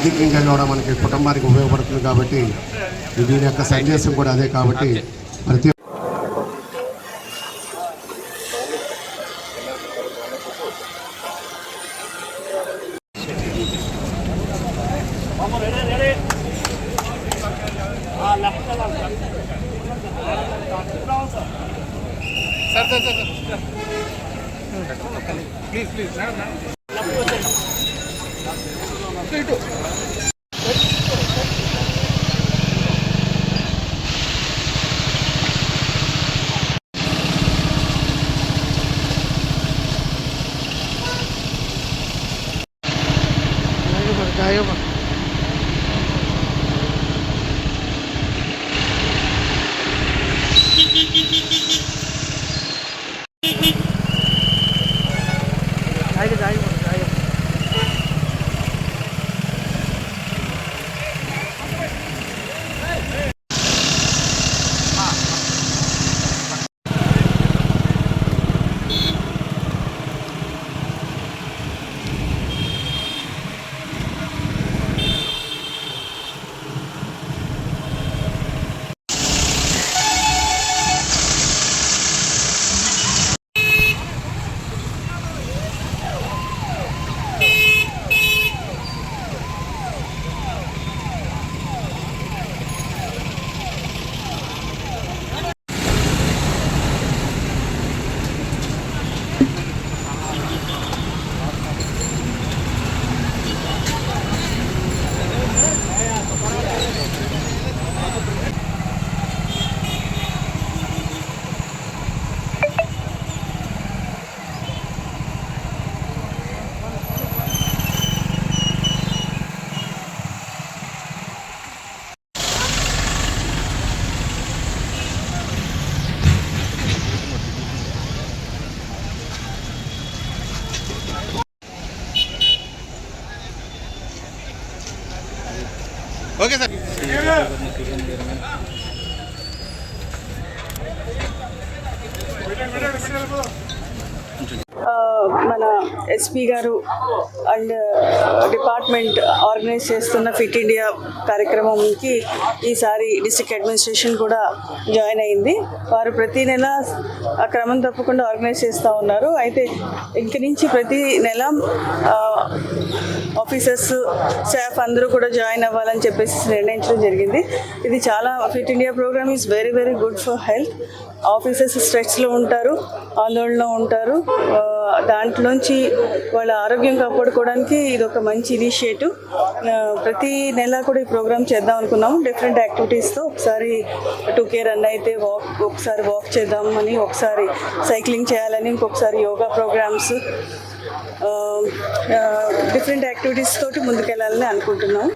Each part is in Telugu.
అధికంగా కూడా మనకి కుటుంబానికి ఉపయోగపడుతుంది కాబట్టి దీని యొక్క సందేశం కూడా అదే కాబట్టి ప్రతి tayo. Okay sir. మన ఎస్పీ గారు అండ్ డిపార్ట్మెంట్ ఆర్గనైజ్ చేస్తున్న ఫిట్ ఇండియా కార్యక్రమంకి ఈసారి డిస్ట్రిక్ట్ అడ్మినిస్ట్రేషన్ కూడా జాయిన్ అయింది. వారు ప్రతి నెల ఆ క్రమం తప్పకుండా ఆర్గనైజ్ చేస్తూ ఉన్నారు. అయితే ఇంక నుంచి ప్రతి నెల ఆఫీసర్స్ స్టాఫ్ అందరూ కూడా జాయిన్ అవ్వాలని చెప్పేసి నిర్ణయించడం జరిగింది. ఇది చాలా fit India programme is very very good for health officers స్ట్రెస్లో ఉంటారు ఆందోళనలో ఉంటారు. దాంట్లోంచి వాళ్ళ ఆరోగ్యం కాపాడుకోవడానికి ఇది ఒక మంచి ఇనిషియేటివ్ ప్రతి నెల కూడా ఈ ప్రోగ్రామ్ చేద్దాం అనుకున్నాము. డిఫరెంట్ యాక్టివిటీస్తో ఒకసారి టూ కే రన్ అయితే వాక్ ఒకసారి వాక్ చేద్దామని ఒకసారి సైక్లింగ్ చేయాలని ఇంకొకసారి యోగా ప్రోగ్రామ్స్ డిఫరెంట్ యాక్టివిటీస్ తోటి ముందుకెళ్ళాలని అనుకుంటున్నాం.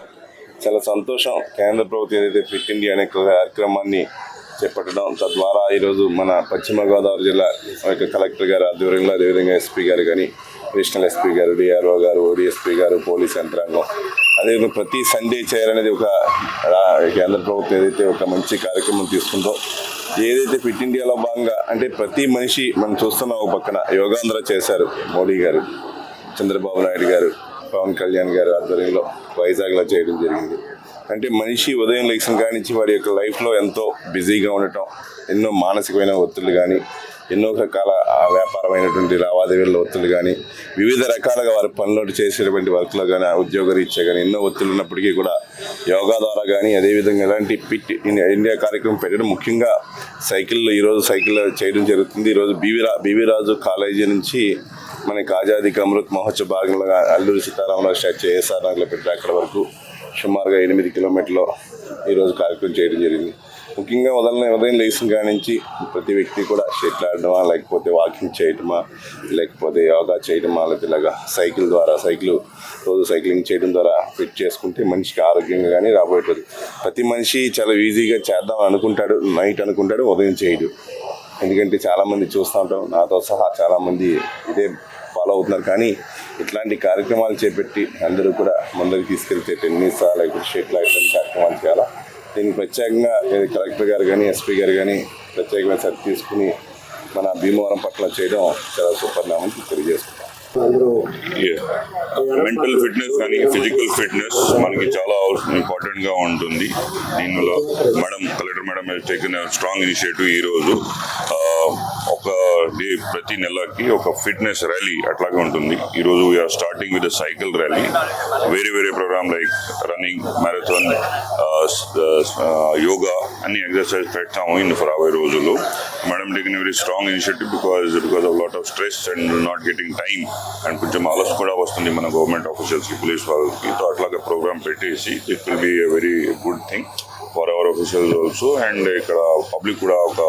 చాలా సంతోషం. కేంద్ర ప్రభుత్వం ఏదైతే ఫిట్ ఇండియా అనే కార్యక్రమాన్ని చేపట్టడం తద్వారా ఈరోజు మన పశ్చిమ గోదావరి జిల్లా యొక్క కలెక్టర్ గారు ఆధ్వర్యంలో అదేవిధంగా ఎస్పీ గారు కానీ అడిషనల్ ఎస్పీ గారు డిఆర్ఓ గారు ఓడిఎస్పీ గారు పోలీస్ యంత్రాంగం అదేవిధంగా ప్రతి సండే చేయాలనేది ఒక కేంద్ర ప్రభుత్వం ఏదైతే ఒక మంచి కార్యక్రమం తీసుకుందో ఏదైతే ఫిట్ ఇండియాలో భాగంగా అంటే ప్రతి మనిషి మనం చూస్తున్న ఒక పక్కన యోగాంధ్ర చేశారు మోడీ గారు. చంద్రబాబు నాయుడు గారు పవన్ కళ్యాణ్ గారు ఆధ్వర్యంలో వైజాగ్లో చేయడం జరిగింది. అంటే మనిషి ఉదయం లేచిన కాడి నుంచి యొక్క లైఫ్లో ఎంతో బిజీగా ఉండటం ఎన్నో మానసికమైన ఒత్తిళ్ళు కానీ ఎన్నో రకాల వ్యాపారమైనటువంటి లావాదేవీల ఒత్తిళ్ళు కానీ వివిధ రకాలుగా వారి పనులు చేసేటువంటి వర్క్లో కానీ ఉద్యోగరీత్యా కానీ ఎన్నో ఒత్తిళ్ళు ఉన్నప్పటికీ కూడా యోగా ద్వారా కానీ అదేవిధంగా ఎలాంటి పిట్ ఇండియా కార్యక్రమం పెట్టడం ముఖ్యంగా సైకిల్లో ఈరోజు సైకిల్ చేయడం జరుగుతుంది. ఈరోజు బీవీ రా బీవీ రాజు కాలేజీ నుంచి మనకి ఆజాదీ అమృత్ మహోత్సవ భాగంగా అల్లూరి సీతారామరాజు స్టాచ్యూ ఏఎస్ఆర్ నగర్లో పెట్టి అక్కడ వరకు సుమారుగా ఎనిమిది కిలోమీటర్లు ఈరోజు కార్యక్రమం చేయడం జరిగింది. ముఖ్యంగా ఉదయం ఉదయం లేచిన కాడి నుంచి ప్రతి వ్యక్తి కూడా షెటిల్ ఆడడమా లేకపోతే వాకింగ్ చేయడమా లేకపోతే యోగా చేయటమా లేకపోతే ఇలాగా సైకిల్ ద్వారా సైకిల్ రోజు సైక్లింగ్ చేయడం ద్వారా ఫిట్ చేసుకుంటే మనిషికి ఆరోగ్యంగా కానీ రాబోయేది ప్రతి మనిషి చాలా ఈజీగా చేద్దాం అనుకుంటాడు నైట్ అనుకుంటాడు ఉదయం చేయడు. ఎందుకంటే చాలామంది చూస్తూ ఉంటాం నాతో సహా చాలామంది ఇదే ఫాలో అవుతున్నారు. కానీ ఇట్లాంటి కార్యక్రమాలు చేపట్టి అందరూ కూడా ముందరికి తీసుకెళ్తే టెన్నిస్ లేకపోతే షెటిల్ ఇట్లాంటి కార్యక్రమాలు చేయాలా? దీనికి ప్రత్యేకంగా కలెక్టర్ గారు కానీ ఎస్పీ గారు కానీ ప్రత్యేకమైన శ్రద్ధ తీసుకుని మన భీమవరం పట్ల చేయడం చాలా సుపరిణామం తెలియజేసుకుంటాం. అందరూ. మెంటల్ ఫిట్నెస్ కానీ ఫిజికల్ ఫిట్నెస్ మనకి చాలా ఇంపార్టెంట్గా ఉంటుంది. దీనిలో madam collector madam taking strong initiative ఈ రోజు. ఒక డే ప్రతి నెలకి ఒక ఫిట్నెస్ ర్యాలీ అట్లాగే ఉంటుంది. ఈరోజు we're starting with cycle rally వేరే వేరే programme like running marathon yoga అన్ని ఎక్సర్సైజ్ పెడతాము ఇన్ రాబోయే రోజుల్లో madam taking very strong initiative because because of lot of stress and not getting time and కొంచెం ఆలస్ కూడా వస్తుంది మన గవర్నమెంట్ ఆఫీషియల్స్కి పోలీస్ వాళ్ళకి. సో అట్లాగే ప్రోగ్రామ్ పెట్టేసి it will be a very good thing for our officials also and ఇక్కడ పబ్లిక్ కూడా ఒక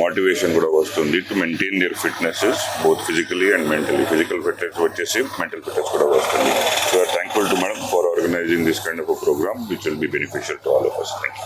మోటివేషన్ కూడా వస్తుంది to maintain their fitnesses both physically and mentally physical fitness వచ్చేసి మెంటల్ ఫిట్నెస్ కూడా వస్తుంది. So thankful to madam for organising this kind of programme which will be beneficial to all of us thank you